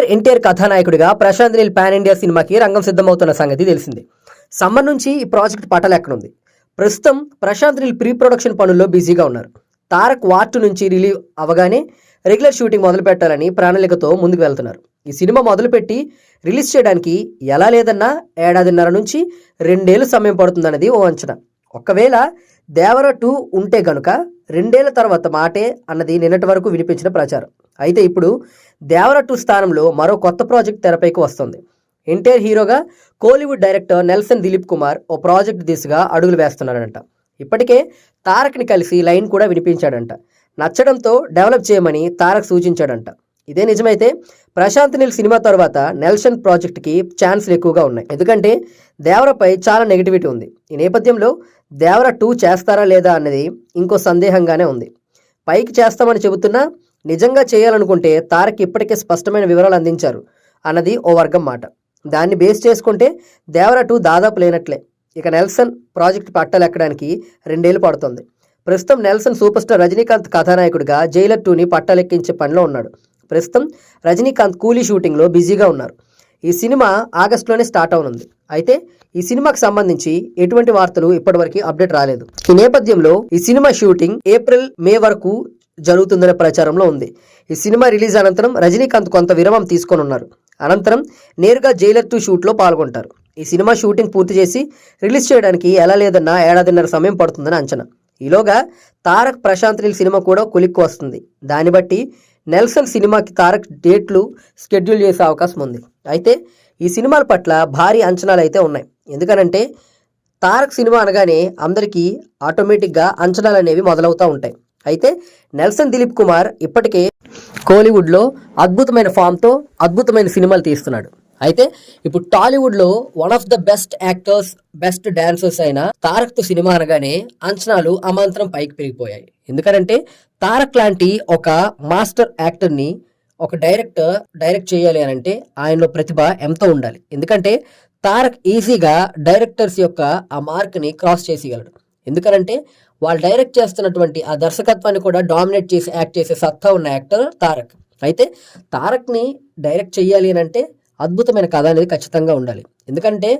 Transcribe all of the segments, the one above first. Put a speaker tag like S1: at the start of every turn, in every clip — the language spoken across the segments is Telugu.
S1: టైగర్ ఎన్టీఆర్ కథానాయకుడిగా ప్రశాంత్ నీల్ పాన్ ఇండియా సినిమాకి రంగం సిద్ధమవుతున్న సంగతి తెలిసింది. సమ్మర్ నుంచి ఈ ప్రాజెక్ట్ పటలెక్కనుంది ప్రస్తుతం ప్రశాంత్ నీల్ ప్రీ ప్రొడక్షన్ పనుల్లో బిజీగా ఉన్నారు. తారక్ వార్టు నుంచి రిలీవ్ అవగానే రెగ్యులర్ షూటింగ్ మొదలు పెట్టాలని ప్రణాళికతో ముందుకు వెళ్తున్నారు. ఈ సినిమా మొదలుపెట్టి రిలీజ్ చేయడానికి ఎలా లేదన్నా ఏడాదిన్నర నుంచి రెండేళ్ళు సమయం పడుతుందన్నది ఓ అంచనా. ఒకవేళ దేవర టూ ఉంటే గనుక రెండేళ్ళ తర్వాత మాటే అన్నది నిన్నటి వరకు వినిపించిన ప్రచారం. అయితే ఇప్పుడు దేవర టూ స్థానంలో మరో కొత్త ప్రాజెక్ట్ తెరపైకి వస్తుంది. ఎన్టీఆర్ హీరోగా కోలీవుడ్ డైరెక్టర్ నెల్సన్ దిలీప్ కుమార్ ఓ ప్రాజెక్ట్ దిశగా అడుగులు వేస్తున్నాడంట. ఇప్పటికే తారక్ని కలిసి లైన్ కూడా వినిపించాడంట. నచ్చడంతో డెవలప్ చేయమని తారక్ సూచించాడంట. ఇదే నిజమైతే ప్రశాంత్ నీల్ సినిమా తర్వాత నెల్సన్ ప్రాజెక్ట్కి ఛాన్స్లు ఎక్కువగా ఉన్నాయి. ఎందుకంటే దేవరపై చాలా నెగిటివిటీ ఉంది. ఈ నేపథ్యంలో దేవర టూ చేస్తారా లేదా అన్నది ఇంకో సందేహంగానే ఉంది. పైకి చేస్తామని చెబుతున్నా నిజంగా చేయాలనుకుంటే తారక్ ఇప్పటికే స్పష్టమైన వివరాలు అందించారు అన్నది ఓ వర్గం మాట. దాన్ని బేస్ చేసుకుంటే దేవర టూ దాదాపు లేనట్లే. ఇక నెల్సన్ ప్రాజెక్ట్ పట్టాలెక్కడానికి రెండేళ్ళు పడుతుంది. ప్రస్తుతం నెల్సన్ సూపర్ స్టార్ రజనీకాంత్ కథానాయకుడిగా జైలర్ టూని పట్టాలెక్కించే పనిలో ఉన్నాడు. ప్రస్తుతం రజనీకాంత్ కూలీ షూటింగ్లో బిజీగా ఉన్నారు. ఈ సినిమా ఆగస్టులోనే స్టార్ట్ అవనుంది. అయితే ఈ సినిమాకు సంబంధించి ఎటువంటి వార్తలు ఇప్పటివరకు అప్డేట్ రాలేదు. ఈ నేపథ్యంలో ఈ సినిమా షూటింగ్ ఏప్రిల్ మే వరకు జరుగుతుందనే ప్రచారంలో ఉంది. ఈ సినిమా రిలీజ్ అనంతరం రజనీకాంత్ కొంత విరామం తీసుకొని ఉన్నారు అనంతరం నేరుగా జైలర్ టూ షూట్లో పాల్గొంటారు. ఈ సినిమా షూటింగ్ పూర్తి చేసి రిలీజ్ చేయడానికి ఎలా లేదన్నా ఏడాదిన్నర సమయం పడుతుందని అంచనా. ఈలోగా తారక్ ప్రశాంత్ నీల్ సినిమా కూడా కొలిక్కు వస్తుంది. దాన్ని బట్టి నెల్సన్ సినిమాకి తారక్ డేట్లు షెడ్యూల్ చేసే అవకాశం ఉంది. అయితే ఈ సినిమాల పట్ల భారీ అంచనాలు అయితే ఉన్నాయి. ఎందుకనంటే తారక్ సినిమా అనగానే అందరికీ ఆటోమేటిక్గా అంచనాలు అనేవి మొదలవుతూ ఉంటాయి. అయితే నెల్సన్ దిలీప్ కుమార్ ఇప్పటికే కోలీవుడ్లో అద్భుతమైన ఫామ్తో అద్భుతమైన సినిమాలు తీస్తున్నాడు. అయితే ఇప్పుడు టాలీవుడ్లో one of the best actors best dancers అయిన తారక్తో సినిమా అనగానే అంచనాలు అమాంతరం పైకి పెరిగిపోయాయి. ఎందుకంటే తారక్ లాంటి ఒక మాస్టర్ యాక్టర్ని ఒక డైరెక్టర్ డైరెక్ట్ చేయాలి అని అంటే ఆయనలో ప్రతిభ ఎంతో ఉండాలి. ఎందుకంటే తారక్ ఈజీగా డైరెక్టర్స్ యొక్క ఆ మార్క్ని క్రాస్ చేసేయగలడు. ఎందుకనంటే వాళ్ళు డైరెక్ట్ చేస్తున్నటువంటి ఆ దర్శకత్వాన్ని కూడా డామినేట్ చేసి యాక్ట్ చేసే సత్తా ఉన్న యాక్టర్ తారక్ అయితే తారక్ని డైరెక్ట్ చేయాలి అని అంటే అద్భుతమైన కథ అనేది ఖచ్చితంగా ఉండాలి. ఎందుకంటే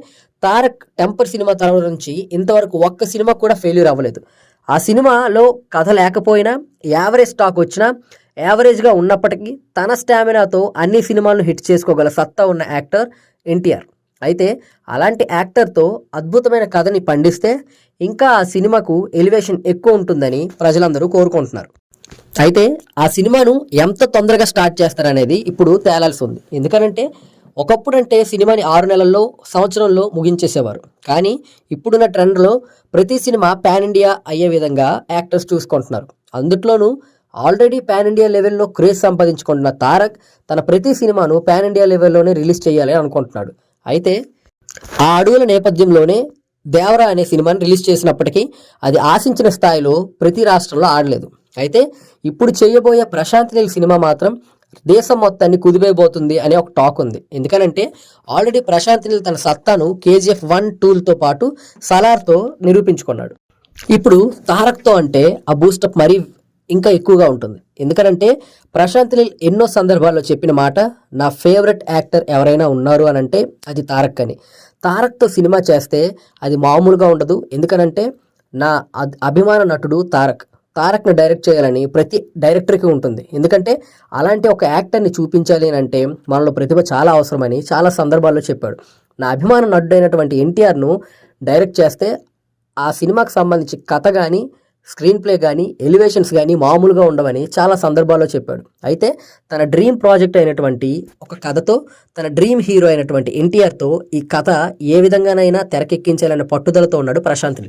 S1: తారక్ టెంపర్ సినిమా తర్వాత నుంచి ఇంతవరకు ఒక్క సినిమా కూడా ఫెయిల్యూర్ అవ్వలేదు. ఆ సినిమాలో కథ లేకపోయినా యావరేజ్ స్టాక్ వచ్చినా యావరేజ్గా ఉన్నప్పటికీ తన స్టామినాతో అన్ని సినిమాలను హిట్ చేసుకోగల సత్తా ఉన్న యాక్టర్ ఎన్టీఆర్. అయితే అలాంటి యాక్టర్తో అద్భుతమైన కథని పండిస్తే ఇంకా ఆ సినిమాకు ఎలివేషన్ ఎక్కువ ఉంటుందని ప్రజలందరూ కోరుకుంటున్నారు. అయితే ఆ సినిమాను ఎంత తొందరగా స్టార్ట్ చేస్తారనేది ఇప్పుడు తేలాల్సి ఉంది. ఎందుకనంటే ఒకప్పుడంటే సినిమాని ఆరు నెలల్లో సంవత్సరంలో ముగించేసేవారు. కానీ ఇప్పుడున్న ట్రెండ్లో ప్రతి సినిమా పాన్ ఇండియా అయ్యే విధంగా యాక్టర్స్ చూసుకుంటున్నారు. అందుట్లోనూ ఆల్రెడీ పాన్ ఇండియా లెవెల్లో క్రేజ్ సంపాదించుకుంటున్న తారక్ తన ప్రతి సినిమాను పాన్ ఇండియా లెవెల్లోనే రిలీజ్ చేయాలి అనుకుంటున్నాడు. అయితే ఆ అడుగుల నేపథ్యంలోనే దేవరా అనే సినిమాని రిలీజ్ చేసినప్పటికీ అది ఆశించిన స్థాయిలో ప్రతి రాష్ట్రంలో ఆడలేదు. అయితే ఇప్పుడు చేయబోయే ప్రశాంత్ నీల్ సినిమా మాత్రం దేశం మొత్తాన్ని కుదిపోయిపోతుంది అనే ఒక టాక్ ఉంది. ఎందుకనంటే ఆల్రెడీ ప్రశాంత్ నీల్ తన సత్తాను కేజీఎఫ్ వన్ టూల్తో పాటు సలార్తో నిరూపించుకున్నాడు. ఇప్పుడు తారక్తో అంటే ఆ బూస్టప్ మరీ ఇంకా ఎక్కువగా ఉంటుంది. ఎందుకనంటే ప్రశాంత్ నీల్ ఎన్నో సందర్భాల్లో చెప్పిన మాట నా ఫేవరెట్ యాక్టర్ ఎవరైనా ఉన్నారు అని అంటే అది తారక్ అని. తారక్తో సినిమా చేస్తే అది మామూలుగా ఉండదు. ఎందుకనంటే నా అద్- అభిమాన నటుడు తారక్. తారక్ని డైరెక్ట్ చేయాలని ప్రతి డైరెక్టర్కి ఉంటుంది. ఎందుకంటే అలాంటి ఒక యాక్టర్ని చూపించాలి అని అంటే మనలో ప్రతిభ చాలా అవసరమని చాలా సందర్భాల్లో చెప్పాడు. నా అభిమాన నడ్డైనటువంటి ఎన్టీఆర్ను డైరెక్ట్ చేస్తే ఆ సినిమాకి సంబంధించి కథ కానీ స్క్రీన్ ప్లే కానీ ఎలివేషన్స్ కానీ మామూలుగా ఉండవని చాలా సందర్భాల్లో చెప్పాడు. అయితే తన డ్రీమ్ ప్రాజెక్ట్ అయినటువంటి ఒక కథతో తన డ్రీమ్ హీరో అయినటువంటి ఎన్టీఆర్తో ఈ కథ ఏ విధంగానైనా తెరకెక్కించాలనే పట్టుదలతో ఉన్నాడు ప్రశాంత్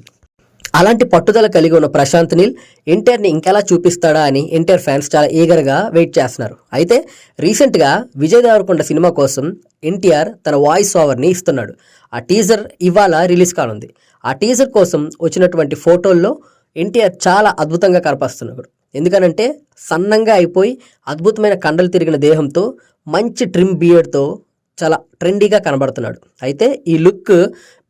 S1: అలాంటి పట్టుదల కలిగి ఉన్న ప్రశాంత్ నీల్ ఎన్టీఆర్ని ఇంకెలా చూపిస్తాడా అని ఎన్టీఆర్ ఫ్యాన్స్ చాలా ఈగర్గా వెయిట్ చేస్తున్నారు. అయితే రీసెంట్గా విజయ్ దేవరకొండ సినిమా కోసం ఎన్టీఆర్ తన వాయిస్ ఓవర్ని ఇస్తున్నాడు. ఆ టీజర్ ఇవాళ రిలీజ్ కానుంది. ఆ టీజర్ కోసం వచ్చినటువంటి ఫోటోల్లో ఎన్టీఆర్ చాలా అద్భుతంగా కనపస్తున్నాడు ఎందుకనంటే సన్నంగా అయిపోయి అద్భుతమైన కండలు తిరిగిన దేహంతో మంచి ట్రిమ్ బియర్డ్తో చాలా ట్రెండీగా కనబడుతున్నాడు. అయితే ఈ లుక్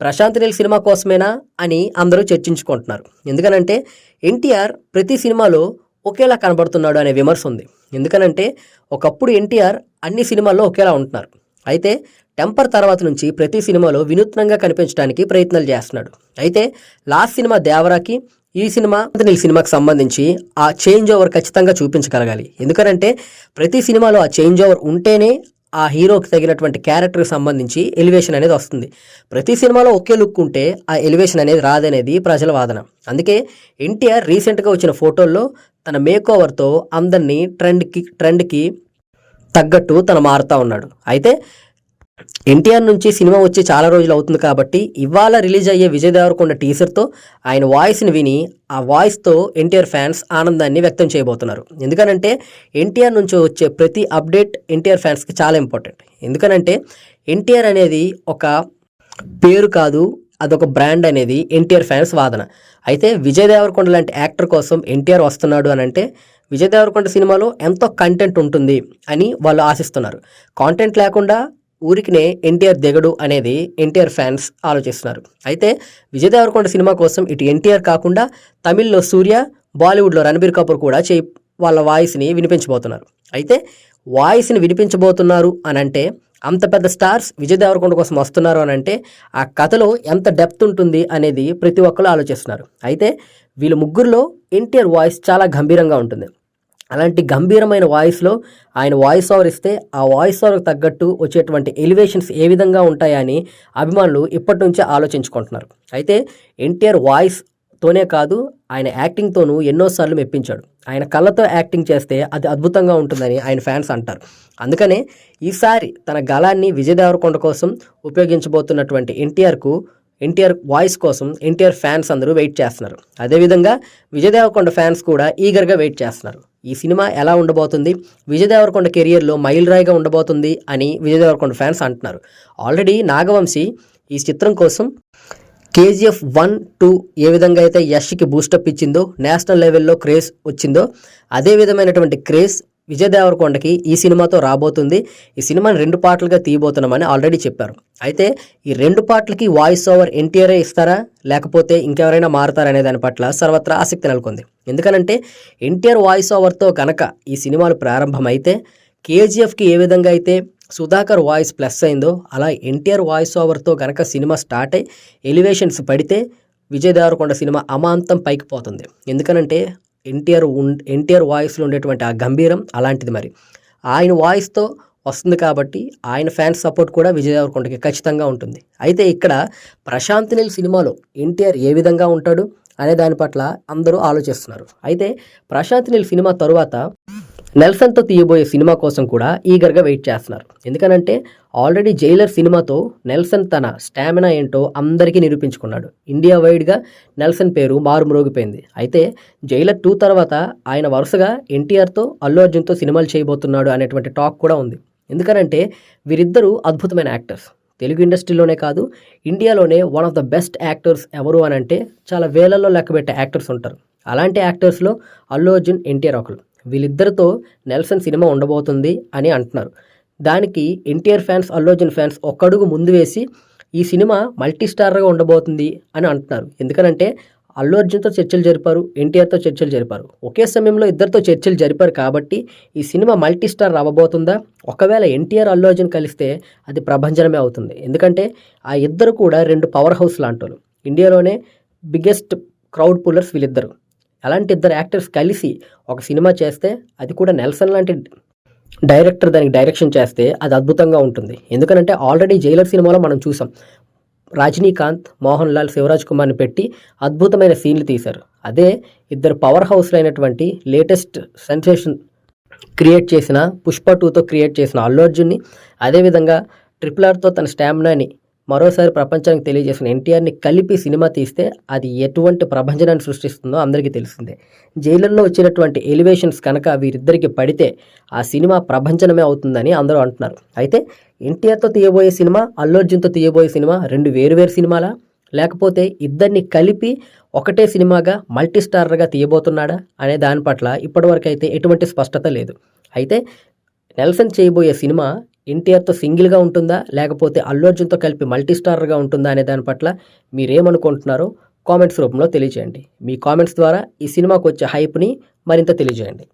S1: ప్రశాంత్ నీల్ సినిమా కోసమేనా అని అందరూ చర్చించుకుంటున్నారు. ఎందుకనంటే ఎన్టీఆర్ ప్రతి సినిమాలో ఒకేలా కనబడుతున్నాడు అనే విమర్శ ఉంది. ఎందుకనంటే ఒకప్పుడు ఎన్టీఆర్ అన్ని సినిమాల్లో ఒకేలా ఉంటున్నారు. అయితే టెంపర్ తర్వాత నుంచి ప్రతి సినిమాలో వినూత్నంగా కనిపించడానికి ప్రయత్నాలు చేస్తున్నాడు. అయితే లాస్ట్ సినిమా దేవరాకి ఈ సినిమా ఈ సినిమాకి సంబంధించి ఆ చేంజ్ ఓవర్ ఖచ్చితంగా చూపించగలగాలి. ఎందుకనంటే ప్రతి సినిమాలో ఆ చేంజ్ ఓవర్ ఉంటేనే ఆ హీరోకి తగినటువంటి క్యారెక్టర్కి సంబంధించి ఎలివేషన్ అనేది వస్తుంది. ప్రతి సినిమాలో ఒకే లుక్ ఉంటే ఆ ఎలివేషన్ అనేది రాదనేది ప్రజల వాదన. అందుకే ఎన్టీఆర్ రీసెంట్గా వచ్చిన ఫోటోల్లో తన మేకోవర్తో అందరినీ ట్రెండ్కి ట్రెండ్కి తగ్గట్టు తను మారుతా ఉన్నాడు. అయితే ఎన్టీఆర్ నుంచి సినిమా వచ్చి చాలా రోజులు అవుతుంది కాబట్టి ఇవాళ రిలీజ్ అయ్యే విజయ్ దేవరకొండ టీజర్తో ఆయన వాయిస్ని విని ఆ వాయిస్తో ఎన్టీఆర్ ఫ్యాన్స్ ఆనందాన్ని వ్యక్తం చేయబోతున్నారు. ఎందుకనంటే ఎన్టీఆర్ నుంచి వచ్చే ప్రతి అప్డేట్ ఎన్టీఆర్ ఫ్యాన్స్కి చాలా ఇంపార్టెంట్. ఎందుకనంటే ఎన్టీఆర్ అనేది ఒక పేరు కాదు అదొక బ్రాండ్ అనేది ఎన్టీఆర్ ఫ్యాన్స్ వాదన. అయితే విజయ్ దేవరకొండ లాంటి యాక్టర్ కోసం ఎన్టీఆర్ వస్తున్నాడు అని అంటే విజయ్ దేవరకొండ సినిమాలో ఎంతో కంటెంట్ ఉంటుంది అని వాళ్ళు ఆశిస్తున్నారు. కాంటెంట్ లేకుండా ఊరికినే ఎన్టీఆర్ దిగడు అనేది ఎన్టీఆర్ ఫ్యాన్స్ ఆలోచిస్తున్నారు. అయితే విజయ్ దేవరకొండ సినిమా కోసం ఇటు ఎన్టీఆర్ కాకుండా తమిళ్ళో సూర్య బాలీవుడ్లో రణబీర్ కపూర్ కూడా చేయి వాళ్ళ వాయిస్ని వినిపించబోతున్నారు. అయితే వాయిస్ని వినిపించబోతున్నారు అని అంటే అంత పెద్ద స్టార్స్ విజయ్ దేవరకొండ కోసం వస్తున్నారు అని అంటే ఆ కథలో ఎంత డెప్త్ ఉంటుంది అనేది ప్రతి ఒక్కరు ఆలోచిస్తున్నారు. అయితే వీళ్ళ ముగ్గురులో ఎన్టీఆర్ వాయిస్ చాలా గంభీరంగా ఉంటుంది. అలాంటి గంభీరమైన వాయిస్లో ఆయన వాయిస్ ఓవర్ ఇస్తే ఆ వాయిస్ ఓవర్కి తగ్గట్టు వచ్చేటువంటి ఎలివేషన్స్ ఏ విధంగా ఉంటాయని అభిమానులు ఇప్పటి నుంచే ఆలోచించుకుంటున్నారు. అయితే ఎన్టీఆర్ వాయిస్ తోనే కాదు ఆయన యాక్టింగ్తోనూ ఎన్నోసార్లు మెప్పించాడు. ఆయన కళ్ళతో యాక్టింగ్ చేస్తే అది అద్భుతంగా ఉంటుందని ఆయన ఫ్యాన్స్ అంటారు. అందుకనే ఈసారి తన గళాన్ని విజయ్ దేవరకొండ కోసం ఉపయోగించబోతున్నటువంటి ఎన్టీఆర్కు ఎన్టీఆర్ వాయిస్ కోసం ఎన్టీఆర్ ఫ్యాన్స్ అందరూ వెయిట్ చేస్తున్నారు. అదేవిధంగా విజయ్ దేవరకొండ ఫ్యాన్స్ కూడా ఈగర్గా వెయిట్ చేస్తున్నారు. ఈ సినిమా ఎలా ఉండబోతుంది? విజయ్ దేవరకొండ కెరియర్లో మైల్ రాయిగా ఉండబోతుంది అని విజయ్ దేవరకొండ ఫ్యాన్స్ అంటున్నారు. ఆల్రెడీ నాగవంశీ ఈ చిత్రం కోసం కేజీఎఫ్ వన్ టూ ఏ విధంగా అయితే యష్కి బూస్టప్ ఇచ్చిందో నేషనల్ లెవెల్లో క్రేజ్ వచ్చిందో అదే విధమైనటువంటి క్రేజ్ విజయ్ దేవరకొండకి ఈ సినిమాతో రాబోతుంది. ఈ సినిమాని రెండు పాటలుగా తీయబోతున్నామని ఆల్రెడీ చెప్పారు. అయితే ఈ రెండు పాటలకి వాయిస్ ఓవర్ ఎన్టీఆర్ఏ ఇస్తారా? లేకపోతే ఇంకెవరైనా మారుతారనే దాని పట్ల సర్వత్రా ఆసక్తి నెలకొంది. ఎందుకనంటే ఎన్టీఆర్ వాయిస్ ఓవర్తో కనుక ఈ సినిమాలు ప్రారంభమైతే కేజీఎఫ్కి ఏ విధంగా అయితే సుధాకర్ వాయిస్ ప్లస్ అయిందో అలా ఎన్టీఆర్ వాయిస్ ఓవర్తో కనుక సినిమా స్టార్ట్ అయ్యి ఎలివేషన్స్ పడితే విజయ్ దేవరకొండ సినిమా అమాంతం పైకి పోతుంది. ఎందుకనంటే ఎన్టీఆర్ ఉన్ ఎన్టీఆర్ వాయిస్లో ఉండేటువంటి ఆ గంభీరం అలాంటిది మరి. ఆయన వాయిస్తో వస్తుంది కాబట్టి ఆయన ఫ్యాన్స్ సపోర్ట్ కూడా విజయ్ దేవరకొండకి ఖచ్చితంగా ఉంటుంది. అయితే ఇక్కడ ప్రశాంత్ నీల్ సినిమాలో ఎన్టీఆర్ ఏ విధంగా ఉంటాడు అనే దాని పట్ల అందరూ ఆలోచిస్తున్నారు. అయితే ప్రశాంత్ నీల్ సినిమా తరువాత నెల్సన్తో తీయబోయే సినిమా కోసం కూడా ఈగర్గా వెయిట్ చేస్తున్నారు. ఎందుకనంటే ఆల్రెడీ జైలర్ సినిమాతో నెల్సన్ తన స్టామినా ఏంటో అందరికీ నిరూపించుకున్నాడు. ఇండియా వైడ్గా నెల్సన్ పేరు మారుమ్రోగిపోయింది. అయితే జైలర్ టూ తర్వాత ఆయన వరుసగా ఎన్టీఆర్తో అల్లు అర్జున్తో సినిమాలు చేయబోతున్నాడు అనేటువంటి టాక్ కూడా ఉంది. ఎందుకనంటే వీరిద్దరూ అద్భుతమైన యాక్టర్స్. తెలుగు ఇండస్ట్రీలోనే కాదు ఇండియాలోనే one of the best actors ఎవరు అని అంటే చాలా వేలల్లో లెక్కబెట్టే యాక్టర్స్ ఉంటారు. అలాంటి యాక్టర్స్లో అల్లు అర్జున్ ఎన్టీఆర్ ఒకరు వీళ్ళిద్దరితో నెల్సన్ సినిమా ఉండబోతుంది అని అంటున్నారు. దానికి NTR fans Allu Arjun fans ఒక్కడుగు ముందు వేసి ఈ సినిమా మల్టీ స్టార్గా ఉండబోతుంది అని అంటున్నారు. ఎందుకనంటే అల్లు అర్జున్తో చర్చలు జరిపారు ఎన్టీఆర్తో చర్చలు జరిపారు. ఒకే సమయంలో ఇద్దరితో చర్చలు జరిపారు కాబట్టి ఈ సినిమా మల్టీ స్టార్ అవ్వబోతుందా ఒకవేళ ఎన్టీఆర్ అల్లు అర్జున్ కలిస్తే అది ప్రభంజనమే అవుతుంది. ఎందుకంటే ఆ ఇద్దరు కూడా రెండు పవర్ హౌస్ లాంటి ఇండియాలోనే బిగ్గెస్ట్ క్రౌడ్ పుల్లర్స్ వీళ్ళిద్దరు. అలాంటి ఇద్దరు యాక్టర్స్ కలిసి ఒక సినిమా చేస్తే అది కూడా నెల్సన్ లాంటి డైరెక్టర్ దానికి డైరెక్షన్ చేస్తే అది అద్భుతంగా ఉంటుంది. ఎందుకంటే ఆల్రెడీ జైలర్ సినిమాలో మనం చూసాం. రజనీకాంత్ మోహన్ లాల్ శివరాజ్ కుమార్ని పెట్టి అద్భుతమైన సీన్లు తీశారు. అదే ఇద్దరు పవర్ హౌస్లు అయినటువంటి లేటెస్ట్ సెన్సేషన్ క్రియేట్ చేసిన పుష్ప టూతో క్రియేట్ చేసిన అల్లు అర్జున్ని అదేవిధంగా ట్రిపుల్ ఆర్తో తన స్టామినాని మరోసారి ప్రపంచానికి తెలియజేసిన ఎన్టీఆర్ని కలిపి సినిమా తీస్తే అది ఎటువంటి ప్రభంజనాన్ని సృష్టిస్తుందో అందరికీ తెలిసిందే. జైలర్లో వచ్చినటువంటి ఎలివేషన్స్ కనుక వీరిద్దరికి పడితే ఆ సినిమా ప్రభంజనమే అవుతుందని అందరూ అంటున్నారు. అయితే ఎన్టీఆర్తో తీయబోయే సినిమా అల్లు అర్జున్తో తీయబోయే సినిమా రెండు వేరువేరు సినిమాలా? లేకపోతే ఇద్దరిని కలిపి ఒకటే సినిమాగా మల్టీస్టార్గా తీయబోతున్నాడా అనే దాని పట్ల ఇప్పటివరకు అయితే ఎటువంటి స్పష్టత లేదు. అయితే నెల్సన్ చేయబోయే సినిమా ఎన్టీఆర్తో సింగిల్గా ఉంటుందా? లేకపోతే అల్లు అర్జున్తో కలిపి మల్టీ స్టారర్గా ఉంటుందా అనే దాని పట్ల మీరేమనుకుంటున్నారో కామెంట్స్ రూపంలో తెలియజేయండి. మీ కామెంట్స్ ద్వారా ఈ సినిమాకు వచ్చే హైప్ని మరింత తెలియజేయండి.